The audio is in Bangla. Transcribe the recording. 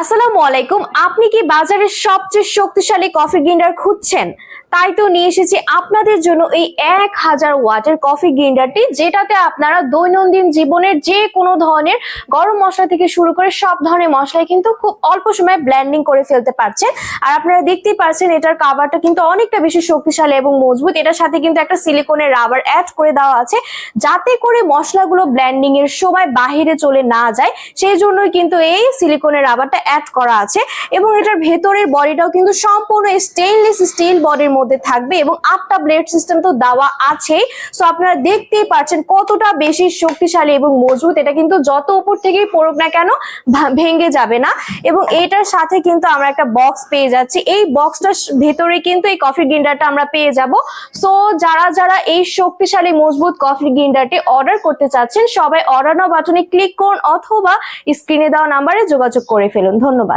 আসসালামু আলাইকুম। আপনি কি বাজারের সবচেয়ে শক্তিশালী কফি গ্রিন্ডার খুঁজছেন? তাই তো নিয়ে এসেছি আপনাদের জন্য এই এক হাজার ওয়াটের কফি গ্রিন্ডারটি, যেটাতে আপনারা দৈনন্দিন জীবনের যে কোনো ধরনের গরম মশলা থেকে শুরু করে সব ধরনের মশলাই কিন্তু খুব অল্প সময়ে ব্ল্যান্ডিং করে ফেলতে পারছেন। আর আপনারা দেখতেই পারছেন এটার কাভারটা কিন্তু অনেকটা বেশি শক্তিশালী এবং মজবুত। এটার সাথে কিন্তু একটা সিলিকনের রাবার অ্যাড করে দেওয়া আছে, যাতে করে মশলাগুলো ব্ল্যান্ডিং এর সময় বাহিরে চলে না যায়। সেই জন্যই কিন্তু এই সিলিকনের রাবারটা অ্যাড করা আছে এবং এটার ভেতরের বডিটাও কিন্তু সম্পূর্ণ স্টেইনলেস স্টিল বডির মধ্যে থাকবে এবং আটটা ব্লেড সিস্টেম তো দেওয়া আছেই। সো আপনারা দেখতেই পাচ্ছেন কতটা বেশি শক্তিশালী এবং মজবুত। এটা কিন্তু যত উপর থেকেই পড়ুক না কেন ভেঙে যাবে না। এবং এটার সাথে কিন্তু আমরা একটা বক্স পেয়ে যাচ্ছি। এই বক্সটার ভেতরে কিন্তু এই কফি গ্রিন্ডারটা আমরা পেয়ে যাব। সো যারা যারা এই শক্তিশালী, মজবুত কফি গ্রিন্ডারটি অর্ডার করতে চাচ্ছেন, সবাই অর্ডার বাটনে ক্লিক করুন অথবা স্ক্রিনে দেওয়া নাম্বারে যোগাযোগ করে ফেলুন। ধন্যবাদ।